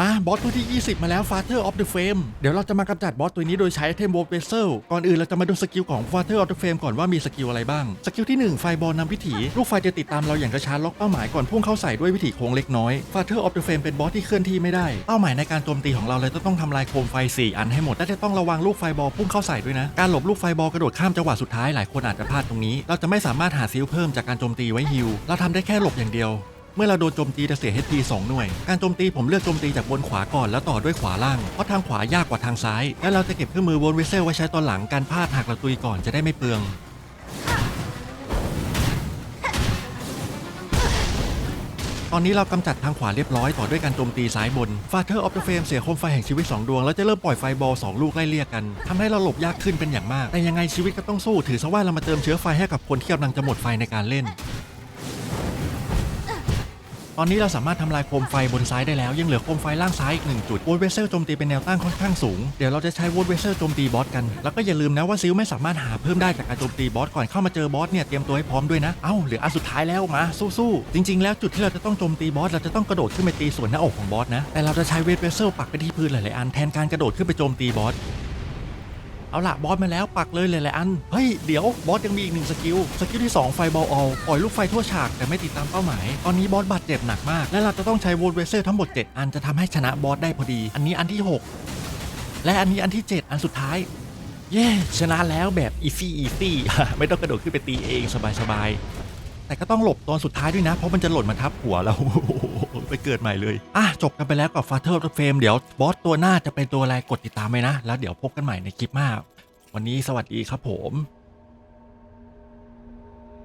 มาบอสตัวที่ 20 มาแล้ว Father of the Flame เดี๋ยวเราจะมากำจัดบอสตัวนี้โดยใช้ไอเทม World Vessel ก่อนอื่นเราจะมาดูสกิลของ Father of the Flame ก่อนว่ามีสกิลอะไรบ้าง สกิลที่ 1 ไฟบอลนำวิถีลูกไฟจะติดตามเราอย่างกระชั้นล็อกเป้าหมายก่อนพุ่งเข้าใส่ด้วยวิถีโค้งเล็กน้อย Father of the Flame เป็นบอสที่เคลื่อนที่ไม่ได้เป้าหมายในการโจมตีของเราเลยจะต้องทำลายโคมไฟ 4 อันให้หมดและจะต้องระวังลูกไฟบอลพุ่งเข้าใส่ด้วยนะการหลบลูกไฟบอลกระโดดข้ามจังหวะสุดท้ายหลายคนอาจจะพลาดตรงนี้ เราจะไม่สามารถหาซิลเพิ่มจากการโจมตีไว้ฮิลเราทำได้แค่หลบอย่างเดียว เมื่อเราโดนโจมตีจะเสีย HP 2 หน่วย การโจมตีผมเลือกโจมตีจากบนขวาก่อนแล้วต่อด้วยขวาล่าง เพราะทางขวายากกว่าทางซ้าย และเราจะเก็บเครื่องมือวนวิเซลไว้ใช้ตอนหลังการพลาดหากเราตุยก่อนจะได้ไม่เปลืองตอนนี้เรากำจัดทางขวาเรียบร้อยต่อด้วยการโจมตีซ้ายบน Father of the Flame เสียโคมไฟแห่งชีวิต 2 ดวง แล้วจะเริ่มปล่อยไฟบอล2ลูกไล่เลี่ยกันทำให้เราหลบยากขึ้นเป็นอย่างมาก แต่ยังไงชีวิตก็ต้องสู้ ถือซะว่าเรามาเติมเชื้อไฟให้กับคนที่กำลังจะหมดไฟในการเล่น ตอนนี้เราสามารถทำลายโคมไฟบนซ้ายได้แล้ว ยังเหลือโคมไฟล่างซ้ายอีกหนึ่งจุดวอลเวเซลโจมตีเป็นแนวตั้งค่อนข้างสูง เดี๋ยวเราจะใช้วอลเวเซลโจมตีบอสกัน แล้วก็อย่าลืมนะว่าซิลไม่สามารถหาเพิ่มได้จากการโจมตีบอสก่อนเข้ามาเจอบอสเนี่ยเตรียมตัวให้พร้อมด้วยนะ เอ้าเหลืออันสุดท้ายแล้วมาสู้ๆจริง ๆ แล้วจุดที่เราจะต้องโจมตีบอสเราจะต้องกระโดดขึ้นไปตีส่วนหน้าอกของบอสนะแต่เราจะใช้เวทเวเซลปักไปที่พื้นหลายๆอันแทนการกระโดดขึ้นไปโจมตีบอส เอาละบอสมาแล้วปักเลยหลายๆอัน เฮ้ย เดี๋ยวบอสยังมีอีกหนึ่งสกิล สกิลที่ 2 ไฟบอลออลปล่อยลูกไฟทั่วฉากแต่ไม่ติดตามเป้าหมาย ตอนนี้บอสบาดเจ็บหนักมาก และเราจะต้องใช้โวลเวเซลทั้งหมด 7 อันจะทำให้ชนะบอสได้พอดี อันนี้อันที่ 6 และอันนี้อันที่ 7 อันสุดท้ายเย้ชนะแล้วแบบอีซี่อีซี่ไม่ต้องกระโดดขึ้นไปตีเองสบายๆแต่ก็ต้องหลบตอนสุดท้ายด้วยนะ เพราะมันจะหล่นมาทับหัวเรา ไปเกิดใหม่เลย อะ จบกันไปแล้วกับ Father of the Flame เดี๋ยวบอสตัวหน้าจะเป็นตัวอะไรกดติดตามไปนะ แล้วเดี๋ยวพบกันใหม่ในคลิปหน้าวันนี้สวัสดีครับผม